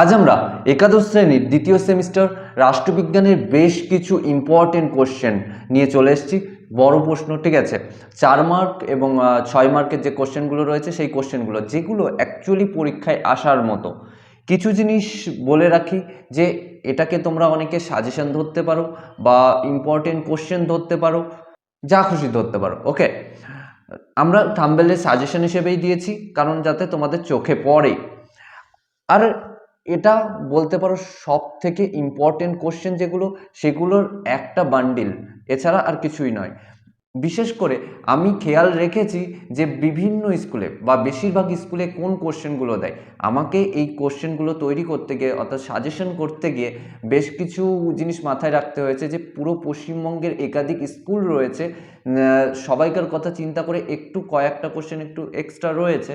আজ আমরা একাদশ শ্রেণির দ্বিতীয় সেমিস্টার রাষ্ট্রবিজ্ঞানের বেশ কিছু ইম্পর্টেন্ট কোশ্চেন নিয়ে চলে এসেছি। বড় প্রশ্ন, ঠিক আছে? চার মার্ক এবং ছয় মার্কের যে কোশ্চেনগুলো রয়েছে, সেই কোশ্চেনগুলো যেগুলো অ্যাকচুয়ালি পরীক্ষায় আসার মতো। কিছু জিনিস বলে রাখি যে, এটাকে তোমরা অনেকে সাজেশন ধরতে পারো বা ইম্পর্টেন্ট কোশ্চেন ধরতে পারো, যা খুশি ধরতে পারো ওকে আমরা থাম্বেলের সাজেশন হিসেবেই দিয়েছি, কারণ যাতে তোমাদের চোখে পড়ে। আর এটা বলতে পারো সব থেকে ইম্পর্টেন্ট কোশ্চেন যেগুলো, সেগুলোর একটা বান্ডিল এছাড়া আর কিছুই নয়। বিশেষ করে আমি খেয়াল রেখেছি যে বিভিন্ন স্কুলে বা বেশিরভাগ স্কুলে কোন কোশ্চেনগুলো দেয়। আমাকে এই কোশ্চেনগুলো তৈরি করতে গিয়ে, অর্থাৎ সাজেশন করতে গিয়ে বেশ কিছু জিনিস মাথায় রাখতে হয়েছে যে পুরো পশ্চিমবঙ্গের একাধিক স্কুল রয়েছে সবাইকার কথা চিন্তা করে একটু কয়েকটা কোশ্চেন একটু এক্সট্রা রয়েছে।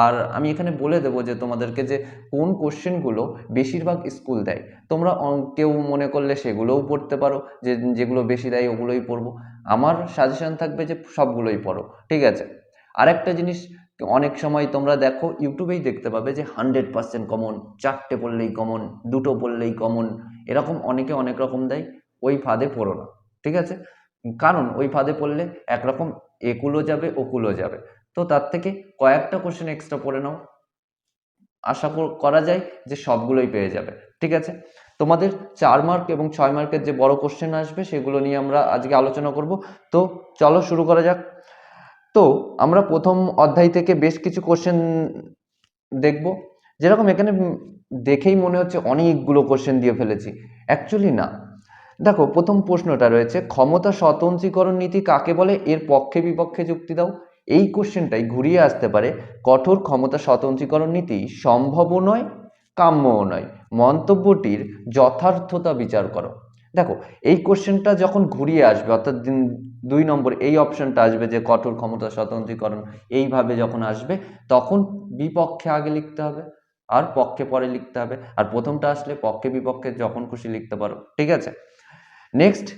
আর আমি এখানে বলে দেবো যে তোমাদেরকে যে কোন কোশ্চেনগুলো বেশিরভাগ স্কুল দেয়, তোমরা কেউ মনে করলে সেগুলোও পড়তে পারো, যে যেগুলো বেশি দেয় ওগুলোই পড়ব। আমার সাজেশন থাকবে যে সবগুলোই পড়ো, ঠিক আছে? আরেকটা জিনিস, অনেক সময় তোমরা দেখো, ইউটিউবেই দেখতে পাবে যে হান্ড্রেড পার্সেন্ট কমন চারটে পড়লেই কমন দুটো পড়লেই কমন এরকম অনেকে অনেক রকম দেয়, ওই ফাঁদে পড়ো না, ঠিক আছে? কারণ ওই ফাঁদে পড়লে একরকম একুলো যাবে ওকুলো যাবে। তো তার থেকে কয়েকটা কোশ্চেন এক্সট্রা পড়ে নাও। আশা করা যায় যে সবগুলোই পেয়ে যাবে। ঠিক আছে? তোমাদের চার মার্ক এবং ছয় মার্কের যে বড় কোশ্চেন আসবে, সেগুলো নিয়ে আমরা আজকে আলোচনা করব। তো চলো শুরু করা যাক। তো আমরা প্রথম অধ্যায় থেকে বেশ কিছু কোশ্চেন দেখব। যেরকম এখানে দেখেই মনে হচ্ছে অনেকগুলো কোশ্চেন দিয়ে ফেলেছি। অ্যাকচুয়ালি না। দেখো, প্রথম প্রশ্নটা রয়েছে, ক্ষমতা স্বতন্ত্রীকরণ নীতি কাকে বলে? এর পক্ষে বিপক্ষে যুক্তি দাও। এই কোশ্চেনটাই ঘুরিয়ে আসতে পারে, কঠোর ক্ষমতা স্বতন্ত্রীকরণ নীতি সম্ভবও নয়, কাম্যও নয়। মন্তব্যটির যথার্থতা বিচার করো। দেখো, এই কোশ্চেনটা যখন ঘুরিয়ে আসবে, অর্থাৎ দিন- দুই নম্বর এই অপশনটা আসবে যে কঠোর ক্ষমতা স্বতন্ত্রীকরণ এইভাবে যখন আসবে, তখন বিপক্ষে আগে লিখতে হবে, আর পক্ষে পরে লিখতে হবে, আর প্রথমটা আসলে পক্ষে বিপক্ষে যখন খুশি লিখতে পারো, ঠিক আছে? নেক্সট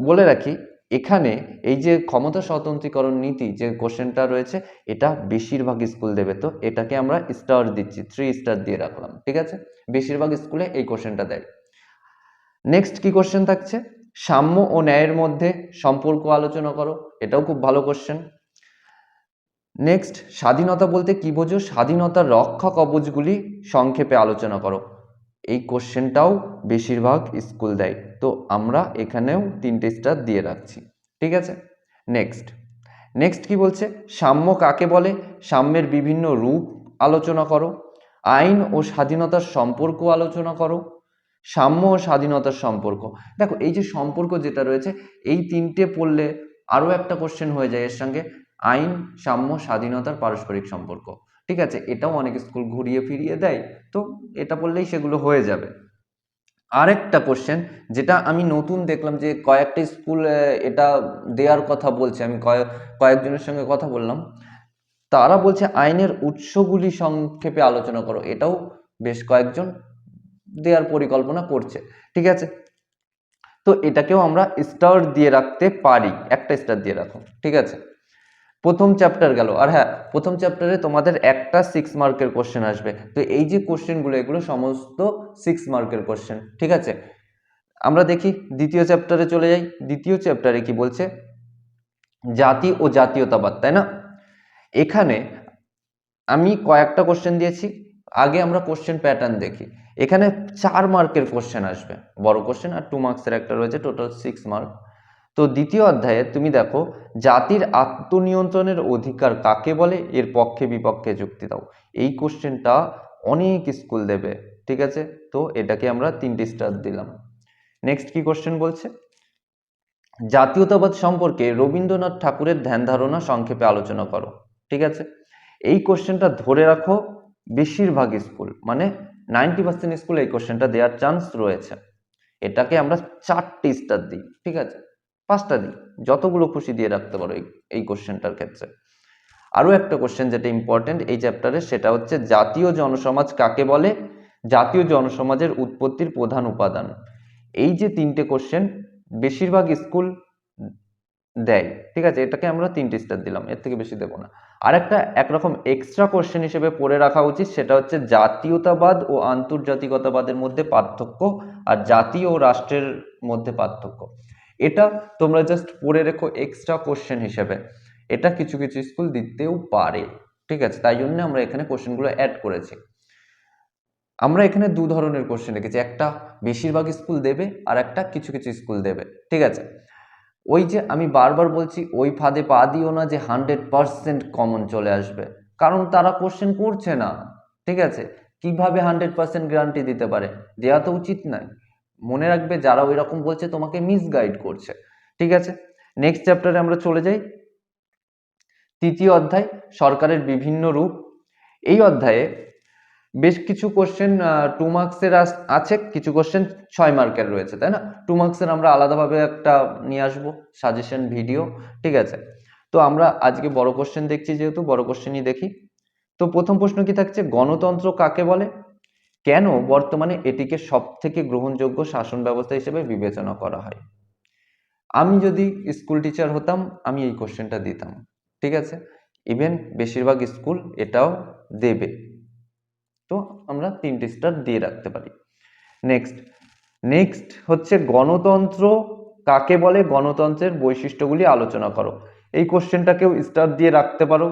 বলে রাখি এখানে এই যে ক্ষমতা স্বতন্ত্রীকরণ নীতি যে কোশ্চেনটা রয়েছে, এটা বেশিরভাগ স্কুল দেবে। তো এটাকে আমরা স্টার দিচ্ছি থ্রি স্টার দিয়ে রাখলাম, ঠিক আছে? বেশিরভাগ স্কুলে এই কোশ্চেনটা দেয়। নেক্সট কি কোশ্চেন থাকছে? সাম্য ও ন্যায়ের মধ্যে সম্পর্ক আলোচনা করো, এটাও খুব ভালো কোশ্চেন নেক্সট স্বাধীনতা বলতে কি বোঝো? স্বাধীনতার রক্ষা কবচগুলি সংক্ষেপে আলোচনা করো। এই কোশ্চেনটাও বেশিরভাগ স্কুল দেয়। তো আমরা এখানেও তিনটে স্টার দিয়ে রাখছি। ঠিক আছে? নেক্সট নেক্সট কি বলছে? সাম্য কাকে বলে? সাম্যের বিভিন্ন রূপ আলোচনা করো। আইন ও স্বাধীনতার সম্পর্ক আলোচনা করো। সাম্য ও স্বাধীনতার সম্পর্ক। দেখো, এই যে সম্পর্ক যেটা রয়েছে, এই তিনটে পড়লে আরও একটা কোশ্চেন হয়ে যায় এর সঙ্গে। আইন, সাম্য, স্বাধীনতার পারস্পরিক সম্পর্ক। ঠিক আছে? এটাও অনেক স্কুল ঘুরিয়ে ফিরিয়ে দেয়। তো এটা পড়লেই সেগুলো হয়ে যাবে। আরেকটা কোশ্চেন যেটা আমি নতুন দেখলাম যে কয়েকটা স্কুল এটা দেওয়ার কথা বলছে, আমি কয়েক কয়েকজনের সঙ্গে কথা বললাম। তারা বলছে আইনের উৎসগুলি সংক্ষেপে আলোচনা করো। এটাও বেশ কয়েকজন দেওয়ার পরিকল্পনা করছে। ঠিক আছে? তো এটাকেও আমরা স্টার দিয়ে রাখতে পারি। একটা স্টার দিয়ে রাখো। ঠিক আছে? প্রথম চ্যাপ্টার গেল। আর হ্যাঁ প্রথম চ্যাপ্টারে তোমাদের একটা সিক্স মার্কের কোশ্চেন আসবে। তো এই যে কোশ্চেনগুলো এগুলো সমস্ত সিক্স মার্কের কোশ্চেন ঠিক আছে? আমরা দেখি, দ্বিতীয় চ্যাপ্টারে চলে যাই। দ্বিতীয় চ্যাপ্টারে কি বলছে? জাতি ও জাতীয়তাবাদ, তাই না? এখানে আমি কয়েকটা কোশ্চেন দিয়েছি। আগে আমরা কোশ্চেন প্যাটার্ন দেখি। এখানে চার মার্কের কোশ্চেন আসবে। বড় কোশ্চেন আর টু মার্কসের একটা রয়েছে টোটাল সিক্স মার্ক তো দ্বিতীয় অধ্যায়ে তুমি দেখো, জাতির আত্মনিয়ন্ত্রণের অধিকার কাকে বলে? এর পক্ষে বিপক্ষে যুক্তি দাও। এই কোশ্চেনটা অনেক স্কুল দেবে, ঠিক আছে? তো এটাকে আমরা তিনটি স্টার দিলাম। নেক্সট কি কোশ্চেন বলছে? জাতীয়তাবাদ সম্পর্কে রবীন্দ্রনাথ ঠাকুরের ধ্যান ধারণা সংক্ষেপে আলোচনা করো, ঠিক আছে? এই কোশ্চেনটা ধরে রাখো, বেশিরভাগ স্কুল মানে নাইনটি পার্সেন্ট স্কুলে এই কোশ্চেনটা দেওয়ার চান্স রয়েছে। এটাকে আমরা চারটি স্টার দিই, ঠিক আছে? পাঁচটা দিই যতগুলো খুশি দিয়ে রাখতে পারো এই কোশ্চেনটার ক্ষেত্রে। আরও একটা কোশ্চেন যেটা ইম্পর্টেন্ট এই চ্যাপ্টারে সেটা হচ্ছে জাতীয় জনসমাজ কাকে বলে? জাতীয় জনসমাজের উৎপত্তির প্রধান উপাদান। এই যে তিনটে কোশ্চেন বেশিরভাগ স্কুল দেয়, ঠিক আছে? এটাকে আমরা তিনটে স্টার দিলাম, এর থেকে বেশি দেবো না। আর একটা একরকম এক্সট্রা কোশ্চেন হিসেবে পড়ে রাখা উচিত, সেটা হচ্ছে জাতীয়তাবাদ ও আন্তর্জাতিকতাবাদের মধ্যে পার্থক্য আর জাতীয় ও রাষ্ট্রের মধ্যে পার্থক্য। এটা তোমরা জাস্ট পড়ে রেখো এক্সট্রা কোশ্চেন হিসেবে। এটা কিছু কিছু স্কুল দিতেও পারে, ঠিক আছে? তাই জন্য আমরা এখানে কোশ্চেনগুলো অ্যাড করেছি। আমরা এখানে দু ধরনের কোশ্চেন রেখেছি একটা বেশিরভাগ স্কুল দেবে আর একটা কিছু কিছু স্কুল দেবে, ঠিক আছে? ওই যে আমি বারবার বলছি, ওই ফাঁদে পা দিও না যে হান্ড্রেড পারসেন্ট কমন চলে আসবে। কারণ তারা কোশ্চেন করছে না, ঠিক আছে? কীভাবে হান্ড্রেড পার্সেন্ট গ্যারান্টি দিতে পারে? দেওয়া তো উচিত নয়। মনে রাখবে যারা ওই রকম বলছে তোমাকে মিসগাইড করছে। ঠিক আছে? নেক্সট চ্যাপ্টারে আমরা চলে যাই। তৃতীয় অধ্যায়, সরকারের বিভিন্ন রূপ। এই অধ্যায়ে বেশ কিছু কোশ্চেন টু মার্কসের আছে, কিছু কোশ্চেন ছয় মার্কের রয়েছে, তাই না? টু মার্কসের আমরা আলাদাভাবে একটা নিয়ে আসব সাজেশন ভিডিও ঠিক আছে? তো আমরা আজকে বড় কোশ্চেন দেখছি যেহেতু, বড় কোশ্চেনই দেখি। তো প্রথম প্রশ্ন কি থাকছে? গণতন্ত্র কাকে বলে? কেন বর্তমানে এটিকে সব থেকে গ্রহণযোগ্য শাসন ব্যবস্থা হিসেবে বিবেচনা করা হয়? আমি যদি স্কুল টিচার হতাম, আমি এই কোশ্চেনটা দিতাম, ঠিক আছে? ইভেন বেশিরভাগ স্কুল এটাও দেবে। তো আমরা তিনটে স্টার দিয়ে রাখতে পারি। নেক্সট নেক্সট হচ্ছে গণতন্ত্র। কাকে বলে? গণতন্ত্রের বৈশিষ্ট্যগুলি আলোচনা করো। এই কোশ্চেনটাকেও স্টার দিয়ে রাখতে পারো।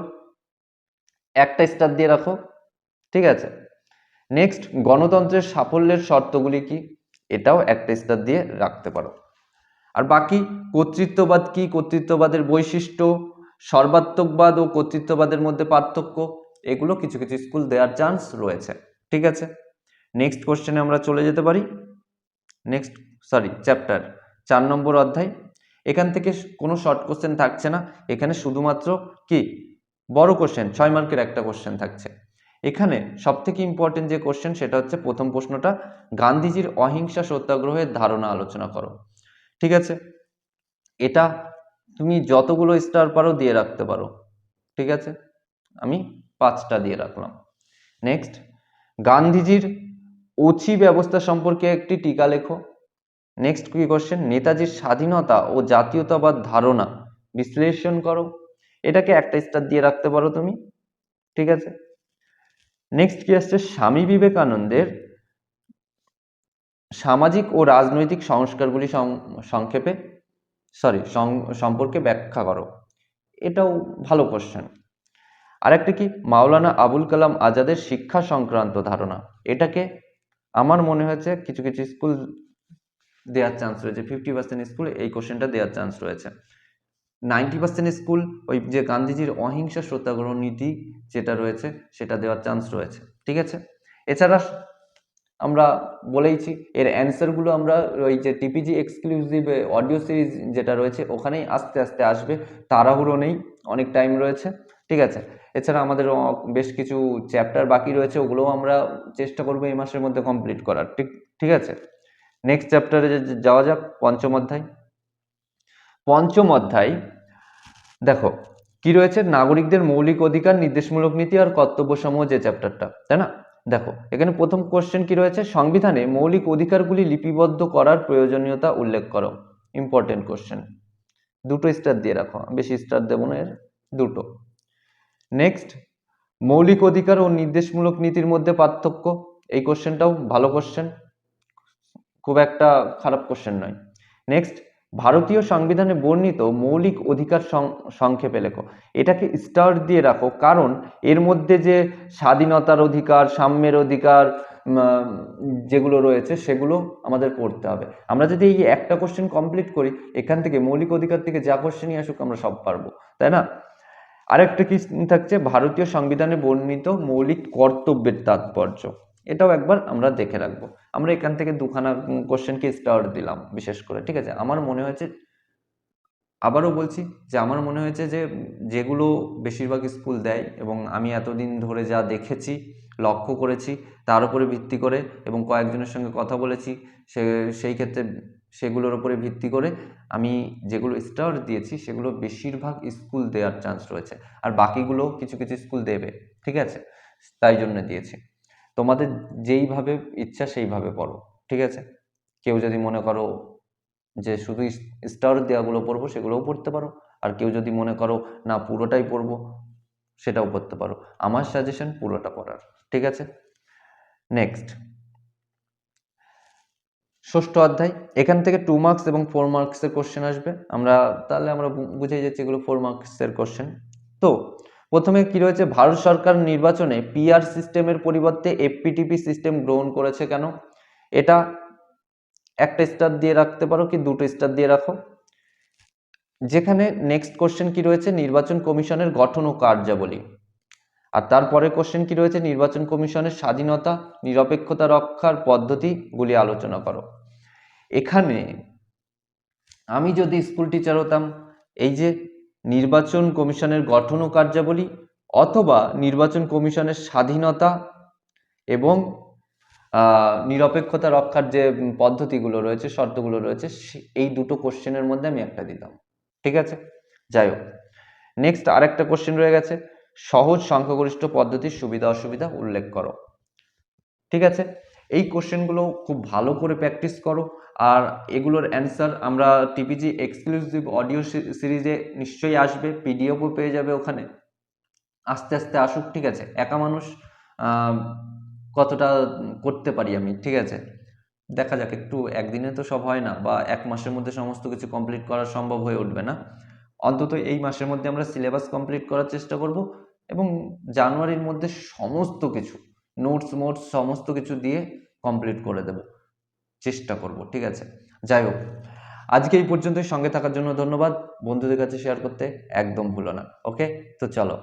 একটা স্টার দিয়ে রাখো, ঠিক আছে? নেক্সট গণতন্ত্রের সাফল্যের শর্তগুলি কি? এটাও একটা স্টার দিয়ে রাখতে পারো। আর বাকি, কর্তৃত্ববাদ কি? কর্তৃত্ববাদের বৈশিষ্ট্য, সর্বাত্মকবাদ ও কর্তৃত্ববাদের মধ্যে পার্থক্য, এগুলো কিছু কিছু স্কুল দেওয়ার চান্স রয়েছে। ঠিক আছে? নেক্সট কোশ্চেনে আমরা চলে যেতে পারি। নেক্সট সরি চ্যাপ্টার চার নম্বর অধ্যায়। এখান থেকে কোনো শর্ট কোশ্চেন থাকছে না। এখানে শুধুমাত্র কি? বড় কোশ্চেন ছয় মার্কের একটা কোশ্চেন থাকছে। এখানে সব থেকে ইম্পর্টেন্ট যে কোশ্চেন সেটা হচ্ছে প্রথম প্রশ্নটা, গান্ধীজির অহিংসা সত্যাগ্রহের ধারণা আলোচনা করো। ঠিক আছে? এটা তুমি যতগুলো স্টার পারো দিয়ে রাখতে পারো। ঠিক আছে? আমি পাঁচটা দিয়ে রাখলাম। নেক্সট গান্ধীজির ওছি ব্যবস্থা সম্পর্কে একটি টিকা লেখো। নেক্সট কি কোশ্চেন নেতাজির স্বাধীনতা ও জাতীয়তাবাদ ধারণা বিশ্লেষণ করো। এটাকে একটা স্টার দিয়ে রাখতে পারো তুমি। ঠিক আছে? নেক্সট কি আসছে? স্বামী বিবেকানন্দের সামাজিক ও রাজনৈতিক সংস্কারগুলি সংক্ষেপে সরি সম্পর্কে ব্যাখ্যা করো। এটাও ভালো কোশ্চেন আরেকটা কি? মাওলানা আবুল কালাম আজাদের শিক্ষা সংক্রান্ত ধারণা। এটাকে আমার মনে হয়েছে কিছু কিছু স্কুল দেওয়ার চান্স রয়েছে। ফিফটি পার্সেন্ট স্কুল এই কোশ্চেনটা দেওয়ার চান্স রয়েছে। নাইনটি পার্সেন্ট স্কুল ওই যে গান্ধীজির অহিংসা সত্যাগ্রহ নীতি যেটা রয়েছে, সেটা দেওয়ার চান্স রয়েছে। ঠিক আছে? এছাড়া আমরা বলেইছি, এর অ্যান্সারগুলো আমরা ওই যে টিপিজি এক্সক্লুসিভ অডিও সিরিজ যেটা রয়েছে, ওখানেই আস্তে আস্তে আসবে। তাড়াহুড়ো নেই, অনেক টাইম রয়েছে। ঠিক আছে? এছাড়া আমাদের বেশ কিছু চ্যাপ্টার বাকি রয়েছে, ওগুলোও আমরা চেষ্টা করব এই মাসের মধ্যে কমপ্লিট করার। ঠিক ঠিক আছে? নেক্সট চ্যাপ্টারে যাওয়া যাক, পঞ্চম অধ্যায়। পঞ্চম অধ্যায়। দেখো, কি রয়েছে? নাগরিকদের মৌলিক অধিকার, নির্দেশমূলক নীতি আর কর্তব্যসমূহ যে চ্যাপ্টারটা তাই না? দেখো, এখানে প্রথম কোশ্চেন কি রয়েছে? সংবিধানে মৌলিক অধিকারগুলি লিপিবদ্ধ করার প্রয়োজনীয়তা উল্লেখ করো। ইম্পর্টেন্ট কোশ্চেন দুটো স্টার দিয়ে রাখো, বেশি স্টার দেবো না এর, দুটো। নেক্সট মৌলিক অধিকার ও নির্দেশমূলক নীতির মধ্যে পার্থক্য। এই কোশ্চেনটাও ভালো কোশ্চেন খুব একটা খারাপ কোশ্চেন নয়। নেক্সট ভারতীয় সংবিধানে বর্ণিত মৌলিক অধিকার সংক্ষেপে লেখো। এটাকে স্টার দিয়ে রাখো, কারণ এর মধ্যে যে স্বাধীনতার অধিকার, সাম্যের অধিকার যেগুলো রয়েছে, সেগুলো আমাদের পড়তে হবে। আমরা যদি এই একটা কোশ্চেন কমপ্লিট করি, এখান থেকে মৌলিক অধিকার থেকে যা কোশ্চেনই আসুক, আমরা সব পারব, তাই না? আরেকটা কি থাকছে? ভারতীয় সংবিধানে বর্ণিত মৌলিক কর্তব্যের তাৎপর্য। এটাও একবার আমরা দেখে রাখব। আমরা এখান থেকে দুখানা কোশ্চেনকে স্টার দিলাম বিশেষ করে, ঠিক আছে? আমার মনে হয়েছে, আবারও বলছি যে আমার মনে হয়েছে যে যেগুলো বেশিরভাগ স্কুল দেয় এবং আমি এতদিন ধরে যা দেখেছি, লক্ষ্য করেছি, তার উপরে ভিত্তি করে এবং কয়েকজনের সঙ্গে কথা বলেছি, সে, সেই ক্ষেত্রে সেগুলোর উপরে ভিত্তি করে আমি যেগুলো স্টার দিয়েছি, সেগুলো বেশিরভাগ স্কুল দেওয়ার চান্স রয়েছে। আর বাকিগুলো কিছু কিছু স্কুল দেবে, ঠিক আছে? তাই জন্য দিয়েছি। তোমাদের যেইভাবে ইচ্ছা সেইভাবে পড়ো, ঠিক আছে? কেউ যদি মনে করো যে শুধু স্টার দেওয়াগুলো পড়ব সেগুলোও পড়তে পারো, আর কেউ যদি মনে করো না পুরোটাই পড়ব সেটাও করতে পারো। আমার সাজেশন পুরোটা পড়ার, ঠিক আছে? নেক্সট ষষ্ঠ অধ্যায়, এখান থেকে টু মার্কস এবং ফোর মার্কসের কোশ্চেন আসবে। আমরা, তাহলে আমরা বুঝে যাচ্ছি এগুলো ফোর মার্কসের কোশ্চেন তো প্রথমে কি রয়েছে? ভারত সরকার নির্বাচনে পিআর সিস্টেমের পরিবর্তে এফপিটিপি সিস্টেম গ্রহণ করেছে কেন? এটা একটা স্টার দিয়ে রাখতে পারো কি দুটো স্টার দিয়ে রাখো? যেখানে নেক্সট কোশ্চেন কি রয়েছে? নির্বাচন কমিশনের গঠন ও কার্যাবলী। আর তারপরে কোশ্চেন কি রয়েছে? নির্বাচন কমিশনের স্বাধীনতা, নিরপেক্ষতা রক্ষার পদ্ধতিগুলি আলোচনা করো। এখানে আমি যদি স্কুল টিচার হতাম, এই যে নির্বাচন কমিশনের গঠন ও কার্যাবলী অথবা নির্বাচন কমিশনের স্বাধীনতা এবং নিরপেক্ষতা রক্ষার যে পদ্ধতিগুলো রয়েছে, শর্তগুলো রয়েছে এই দুটো কোশ্চেনের মধ্যে আমি একটা দিতাম। ঠিক আছে? যাই হোক। নেক্সট আরেকটা কোশ্চেন রয়ে গেছে। সহজ সংখ্যাগরিষ্ঠ পদ্ধতির সুবিধা অসুবিধা উল্লেখ করো। ঠিক আছে? এই কোশ্চেনগুলো খুব ভালো করে প্র্যাকটিস করো। আর এগুলোর অ্যান্সার আমরা টিপিজি এক্সক্লুসিভ অডিও সিরিজে নিশ্চয়ই আসবে পিডিএফও পেয়ে যাবে ওখানে। আস্তে আস্তে আসুক, ঠিক আছে? একা মানুষ কতটা করতে পারি আমি, ঠিক আছে? দেখা যাক, একটু একদিনে তো সব হয় না, বা এক মাসের মধ্যে সমস্ত কিছু কমপ্লিট করা সম্ভব হয়ে উঠবে না। অন্তত এই মাসের মধ্যে আমরা সিলেবাস কমপ্লিট করার চেষ্টা করব এবং জানুয়ারির মধ্যে সমস্ত কিছু নোটস মোটস সমস্ত কিছু দিয়ে কমপ্লিট করে দেব। চেষ্টা করব, ঠিক আছে? যাই হোক, আজকে এই পর্যন্তই। সঙ্গে থাকার জন্য ধন্যবাদ। বন্ধুদের কাছে শেয়ার করতে একদম ভুলো না ওকে তো চলো।